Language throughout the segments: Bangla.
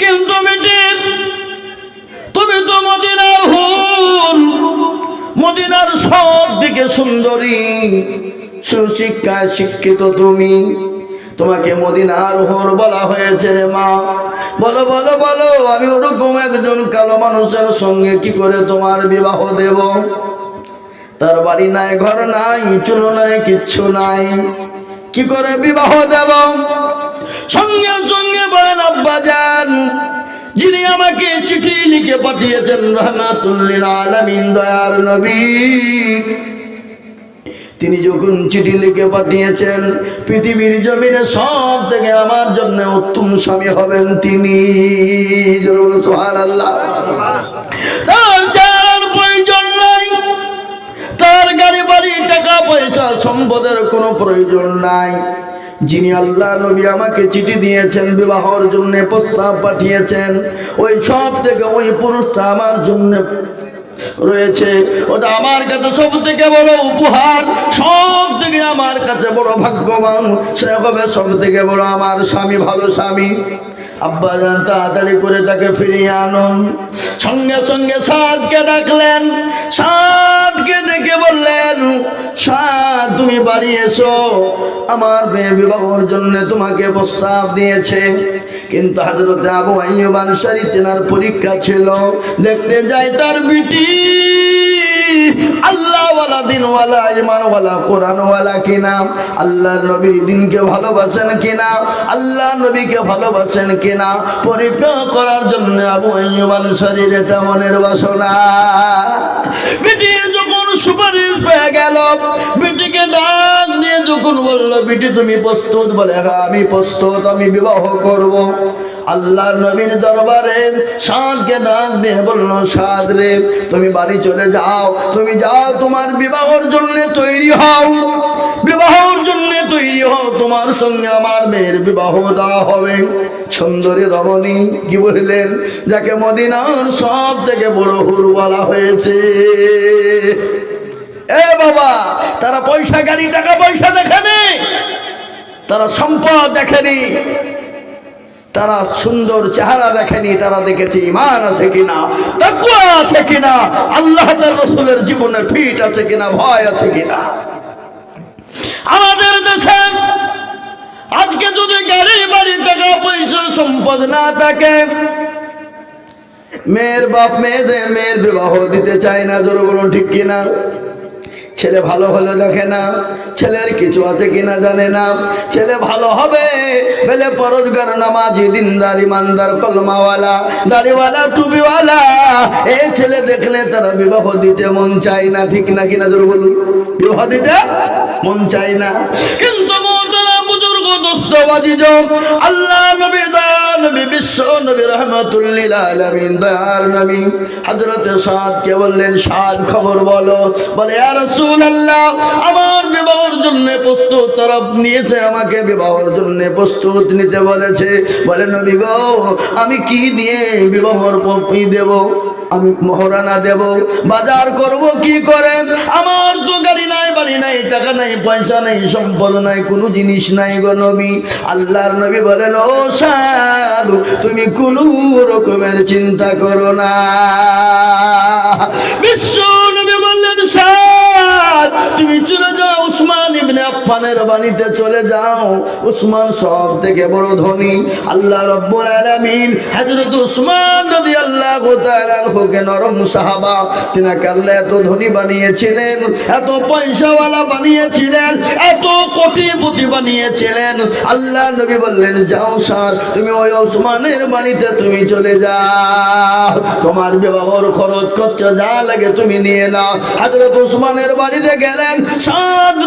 কিন্তু তুমি তো মদিনার হুল মদিনার সব দিকে সুন্দরী সুশিক্ষায় শিক্ষিত তুমি। তোমাকে মদিনার হোর বলা হয়েছে রে মা। বলো বলো বলো, আমি ওরকম একজন কালো মানুষের সঙ্গে কি করে তোমার বিবাহ দেব? তার বাড়ি নাই, ঘর নাই চুল নাই, কিচ্ছু নাই। কি করে বিবাহ দেব? সঙ্গে সঙ্গে বলেন, আব্বা যান, যিনি আমাকে চিঠি লিখে পাঠিয়েছেন রহমাতুল্লিল আলামিন, দয়ার নবী। তিনি যখন চিঠি লিখে পাঠিয়েছেন, পৃথিবীর জমিনে সব থেকে আমার জন্য উত্তম স্বামী হবেন তিনি। আল্লাহ তার প্রয়োজন নাই। তার গাড়ি বাড়ি, টাকা পয়সা, সম্পদের কোনো প্রয়োজন নাই। যিনি আল্লাহ নবী আমাকে চিঠি দিয়েছেন, বিবাহর জন্য প্রস্তাব পাঠিয়েছেন, ওই সব থেকে ওই পুরুষটা আমার জন্য রয়েছে। ওটা আমার কাছে সব থেকে বড় উপহার সব থেকে আমার কাছে বড় ভাগ্যবান। সে হবে সব থেকে বড় আমার স্বামী, ভালো স্বামী। আব্বা যান তাড়াতাড়ি করে তাকে ফিরিয়ে আনুন। সঙ্গে সঙ্গে সাদকে ডাকলেন। সাদকে ডেকে বললেন, সাদ, তুমি বাড়ি এসো। আমার মেয়ে বিবাহর জন্য তোমাকে প্রস্তাব দিয়েছে। কিন্তু হাজরতে আবু আইয়ুব আনসারী তেনার পরীক্ষা ছিল। দেখতে যাই তার বিটি আল্লাহওয়ালা দিনওয়ালা ইমানওয়ালা কোরআনওয়ালা কিনা? আল্লাহ নবীর দিনকে ভালোবাসেন কিনা? আল্লাহ নবীকে ভালোবাসেন কিনা? পরীক্ষা করার জন্য আবু আনসারীর এটা মনের বাসনা। বিটিকে ডাক দিয়ে যখন বলল, বিটি, তুমি প্রস্তুত? বলে হ্যাঁ আমি প্রস্তুত, আমি বিবাহ করব। আল্লাহ নবীর দরবারে সাদকে ডাক দিয়ে বলল, সাদ রে, তুমি বাড়ি চলে যাও, তুমি যাও, তোমার বিবাহর জন্য তৈরি হও, বিবাহর জন্য তৈরি হও, তোমার সঙ্গে আমার মেয়ের বিবাহ দেওয়া হবে। সুন্দরী রমণী কি বললেন, যাকে মদিনার সব থেকে বড় হুর বলা হয়েছে। এ বাবা, তারা পয়সা গাড়ি, টাকা পয়সা দেখেনি। তারা সম্পদ দেখেনি। তারা সুন্দর চেহারা দেখেনি, তারা দেখেছে ইমান আছে কিনা তাকুয়া আছে কিনা, আল্লাহ রসুলের জীবনে ফিট আছে কিনা, ভয় আছে কিনা। আমাদের দেশে আজকে যদি গাড়ি, বাড়ি টাকা পয়সা, সম্পদ না থাকে, মেয়ের বাপ মেয়েদের মেয়ের বিবাহ দিতে চায় না, জোর বলুন ঠিক কিনা? ছেলে ভালো হলে দেখে না, ছেলের কিছু আছে কিনা জানে না। ছেলে ভালো হবে, বেলে পরোজগার নামাজি, দিনদার, ইমানদার, কলমাওয়ালা, দাড়িওয়ালা, টুপিওয়ালা। এ ছেলে দেখলে তারা বিবাহ দিতে মন চায় না, ঠিক না কিনা জোর বলুন? বিবাহ দিতে মন চায় না। কিন্তু বুজুর্গ আল্লাহ নবী দয়াল নবী, বিশ্ব নবী রহমতুল্লিল আলামিন, দয়াল নবী। হযরত সাদ কে বললেন, সাদ খবর বলো। বলে, ইয়া রাসূলুল্লাহ, আমার বিবাহের জন্য প্রস্তুত তারা নিয়েছে, আমাকে বিবাহের জন্য প্রস্তুত নিতে বলেছে। বলে, নবী গো, আমি কি দিয়ে বিবাহর পপি দেব? আমি মহারানা দেব। বাজার করব কি করে? আমার তো গাড়ি নাই, বাড়ি নাই, টাকা নাই, পয়সা নাই, সম্পদ নাই, কোনো জিনিস নাই গো নবী। আল্লাহর নবী বলেন, ও সাধু, তুমি কোনো রকমের চিন্তা করো না। বিশ্ব তুমি চলে যাও উসমান ইবনে আফফানের বাড়িতে চলে যাও। উসমান সব থেকে বড় ধনী। আল্লাহ রব্বুল আলামিন হযরত উসমান রাদিয়াল্লাহু নরম সাহাবা এত ধনী বানিয়েছিলেন, এত পয়সাওয়ালা বানিয়েছিলেন, এত কোটিপতি বানিয়েছিলেন। আল্লাহ নবী বললেন, যাও স্যার তুমি ওই ওসমানের বাড়িতে তুমি চলে যাও। তোমার খরচ খরচা যা লাগে তুমি নিয়ে নাও। হযরত ওসমানের বাড়িতে গেলেন। সাদ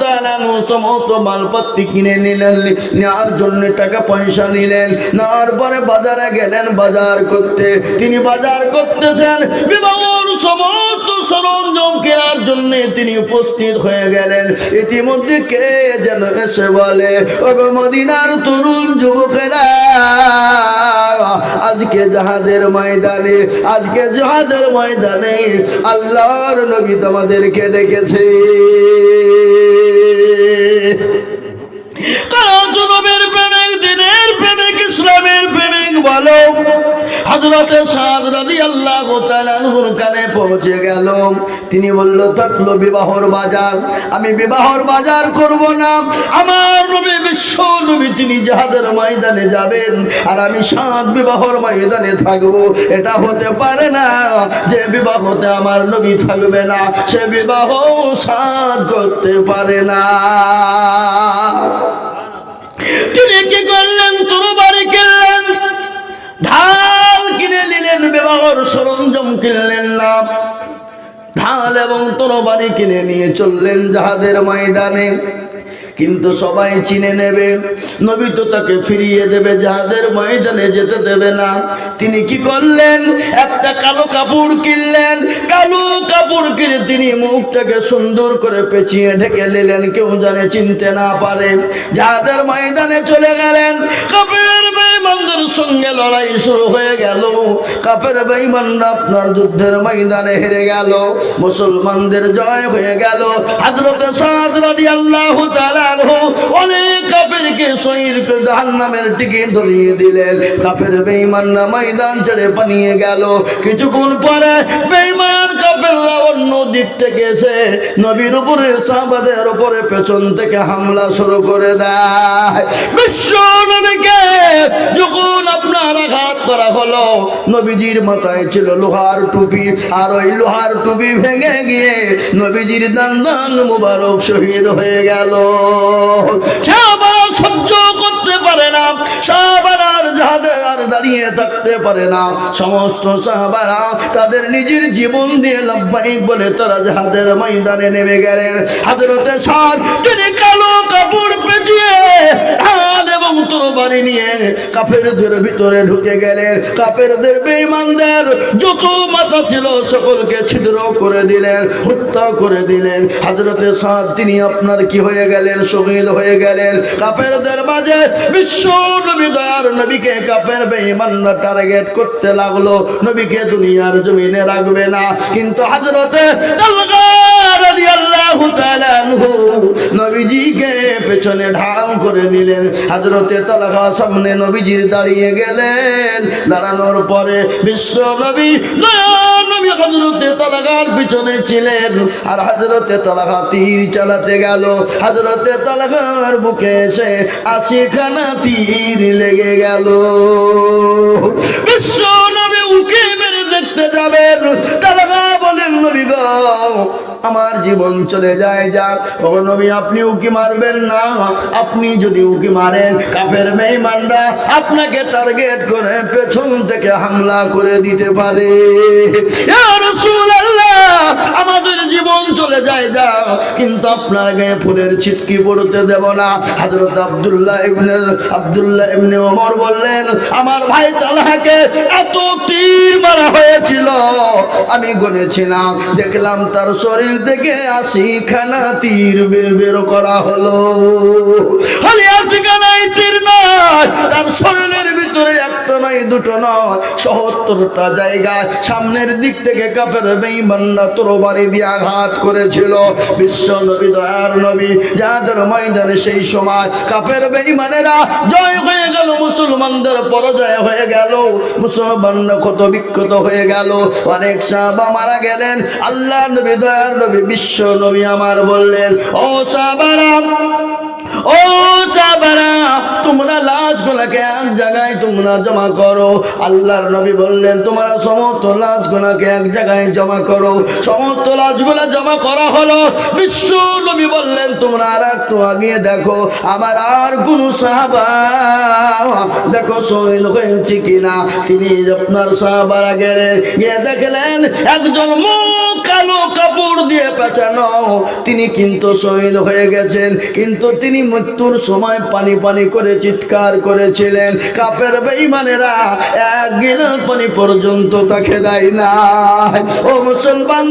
তাআলা আনহু সমস্ত মালপত্তি কিনে নিলেন। নেওয়ার জন্য টাকা পয়সা নিলেন। নেওয়ার পরে বাজারে গেলেন বাজার করতে। তিনি বাজার করতেছেন। বিবাহর সমস্ত সরঞ্জাম কেনার জন্য তিনি উপস্থিত হয়ে গেলেন। ইতিমধ্যে কে যেন এসে বলে, ওগো মদিনার তরুণ যুবকেরা জাহাজের ময়দানে, আজকে জাহাদের ময়দানে আল্লাহর নবী তোমাদেরকে ডেকেছে। কারণ জনমের প্রেমিক দিনের প্রেমিক ইসলামের বলো হজরতে সাদ রাদি আল্লাহ তালানহুর কানে পৌঁছে গেল। তিনি বলল থাকল বিবাহর বাজার, আমি বিবাহর বাজার করব না। আমার নবী, বিশ্ব নবী, তিনি জাহাদের ময়দানে যাবেন, আর আমি সাত বিবাহর ময়দানে থাকব। এটা হতে পারে না যে বিবাহতে আমার নবী থাকবে না, সে বিবাহ সাত করতে পারে না। তিনি কি করলেন বিবাহর সরঞ্জাম কিনলেন না। ঢাল এবং তরবারি কিনে নিয়ে চললেন জাহাদের ময়দানে। কিন্তু সবাই চিনে নেবে, নবী তো তাকে ফিরিয়ে দেবে যাহাদের ময়দানে যেতে দেবে না। তিনি কি করলেন? একটা কালো কাপড় কিনলেন। কালো কাপড় কিনে তিনি মুখটাকে সুন্দর করে পেঁচিয়ে ঢেকে নিলেন। কেউ জানে, চিনতে না পারে। যাহাদের ময়দানে চলে গেলেন। কাপের বেঈমানদের সঙ্গে লড়াই শুরু হয়ে গেল। কাপের বেঈমানরা আপনার যুদ্ধের ময়দানে হেরে গেল। মুসলমানদের জয় হয়ে গেল। হযরত সাদ রাদিয়াল্লাহু তাআলা আনহু অনেক কাফেরকে শহীদকে জাহান্নামের টিকিট ধরিয়ে দিলেন। কাফের বেঈমানরা ময়দান ছেড়ে পালিয়ে গেল। কিছুক্ষণ পরে বেঈমান কাফেররা অন্য দিক থেকে এসে নবীর উপরে, সাহাবাদের উপরে পেছন থেকে হামলা শুরু করে দেয়। বিশ্ব নবীকে যখন আপনার আঘাত করা হলো, নবীজির মাথায় ছিল লোহার টুপি, আর ওই লোহার টুপি ভেঙে গিয়ে নবীজির দান মুবারক শহীদ হয়ে গেল। সহ্য করতে পারে না সাহাবারা যাহাদের আর দাঁড়িয়ে থাকতে পারে না। সমস্ত সাহাবারা তাদের নিজের জীবন দিয়ে লাভবাহিক বলে তারা যাহাদের ময়দানে নেমে গেলেন। হাজরতে সাদ তিনি কালো কাপড় পেঁচিয়ে ঢাল এবং তরবারি নিয়ে কাফেরদের ভিতরে ঢুকে গেলেন। কাফেরদের বেঈমানদের যত মাথা ছিল সকলকে ছিদ্র করে দিলেন, হত্যা করে দিলেন। হাজরতে সাদ, তিনি আপনার কি হয়ে গেলেন? শহীদ হয়ে গেলেন। কাফেরদের মাঝে বিশ্ব নবী দয়ার নবীকে কাফের বেঈমানরা টার্গেট করতে লাগল। নবীকে দুনিয়ার জমিনে রাখবে না। কিন্তু হাজরতে তালগা রাদিয়াল্লাহু হাজরতে তালগা সামনে নবীজির দাঁড়িয়ে গেলেন। দাঁড়ানোর পরে বিশ্ব নবী নবী পিছনে হজরতে তালাগা তীর চালাতে গেল। হজরতে তালাগার বুকে এসে আশিখানা তীর লেগে গেল। বিশ্ব নবী উকে মেরে দেখতে যাবেন। তালাগা বলেন, নবী গো আমার জীবন চলে যায় যাক ও নবী, আপনি উকি মারবেন না। আপনি যদি উকি মারেন, কাফের মেহমানরা আপনাকে টার্গেট করে পেছন থেকে হামলা করে দিতে পারে। আমাদের জীবন চলে যায়, যা। কিন্তু আপনার গায়ে ফুলের ছিটকি পড়তে দেব না। হযরত আব্দুল্লাহ ইবনে আব্দুল্লাহ ইবনে ওমর বললেন, আমার ভাই তালহাকে এত তীর মারা হয়েছিল। আমি গুনেছিলাম দেখলাম তার শরীর থেকে আশি খানা তীর বের বের করা হলো। খালি হয়ে গেল, মুসলমানদের পরাজয় হয়ে গেল, মুসলমানরা কত বিক্ষত হয়ে গেল। অনেক সাহাবা মারা গেলেন। আল্লাহ নবী, দয়ার নবী, বিশ্ব নবী আমার বললেন, ও সাহাবারা ও সাহাবারা, তোমরা লাশ গুলাকে এক জায়গায় তোমরা জমা করো। আল্লাহর নবী বললেন, তোমরা সমস্ত লাশ গুলাকে এক জায়গায় জমা করো। সমস্ত লাশগুলা জমা করা হলো। বিশ্ব নবী বললেন, তোমরা আর একটু আগে দেখো, আমার আর কোন সাহাবা দেখো শহীদ হয়েছে কিনা। তিনি আপনার সাহাবারা গেলেন, গিয়ে দেখলেন, একজন মুখ কালো কাপড় দিয়ে পেঁচানো। তিনি কিন্তু শহীদ হয়ে গেছেন। কিন্তু তিনি মৃত্যুর সময় পানি পানি করে চিৎকার করেছিলেন। কাপের বেঈমানেরা এক পানি পর্যন্ত তাকে দেয় না ও মুসলমান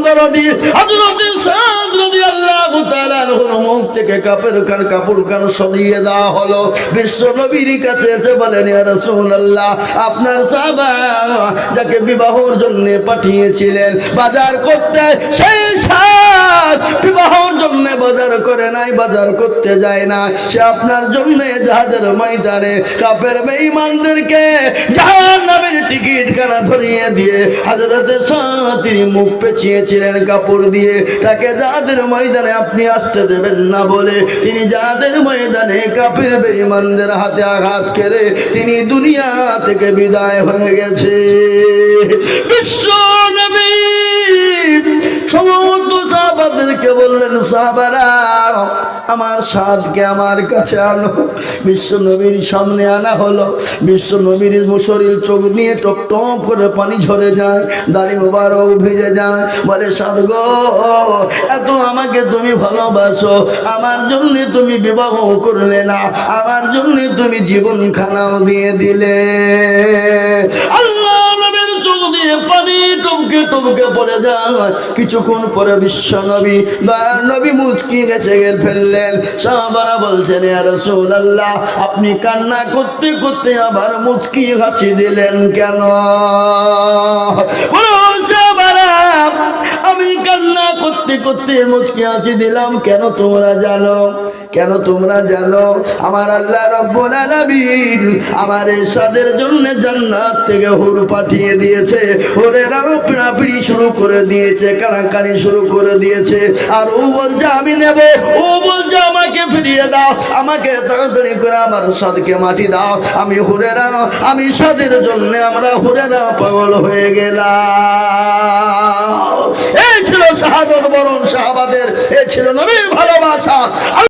কাছে এসে বলেন আপনার যাকে বিবাহর জন্য পাঠিয়েছিলেন, বাজার করতে সেই বিবাহর জন্য বাজার করে নাই, বাজার করতে যায় না। সে আপনার জন্য ময়দানে কাপের বেঈমানদেরকে জাহান্নামের টিকিট কানা ধরিয়ে দিয়ে হাজরতে তিনি মুখ পেঁচিয়েছিলেন কাপড় দিয়ে। তাকে ময়দানে আপনি আসতে দেবেন না বলে তিনি যাদের ময়দানে কাপের বেঈমানদের হাতে আঘাত করে তিনি দুনিয়া থেকে বিদায় হয়ে গেছে। বিশ্ব নবী সমস্ত সাহাবাদেরকে বললেন, সাহাবারা, আমার সাদকে আমার কাছে আনো। বিশ্ব নবীর সামনে আনা হলো। বিশ্ব নবীর শরীর চোখ নিয়ে টপ টপ করে পানি ঝরে যায়, দাড়ি মুবারক ভিজে যায়। বলে সাদ গো, এত আমাকে তুমি ভালোবাসো, আমার জন্য তুমি বিবাহ করলে না, আমার জন্য তুমি জীবন খানাও দিয়ে দিলে। আল্লাহ দিয়ে পানি টমকে টমকে পড়ে যায়। কিছুক্ষণ পরে বিশ্ব নবী দয়ার নবী মুচকি গেছে গেল, ফেললেন। সাহাবারা বলছেন রাসূলুল্লাহ, আপনি কান্না করতে করতে আবার মুচকি হাসি দিলেন কেন? আমি কান্না করতে করতে মুচকি হাসি দিলাম কেন তোমরা জানো? কেন তোমরা জানো? আমার আল্লাহ রব্বুল আলামিন আমার এরশাদের জন্য জান্নাত থেকে হুর পাঠিয়ে দিয়েছে। হুরেরা পিড়াপিড়ি শুরু করে দিয়েছে, কানাকানি শুরু করে দিয়েছে। আর ও বলছে, আমি নেব। ও বলছে, আমাকে ফিরিয়ে দাও। আমাকে তাড়াতাড়ি করে আমার সাদকে মাটি দাও। আমি হুরেরা আমি সাদের জন্য আমরা হুরেরা পাগল হয়ে গেলাম। এই ছিল শাহাদত বরণ সাহাবাদের এ ছিল নবীর ভালোবাসা।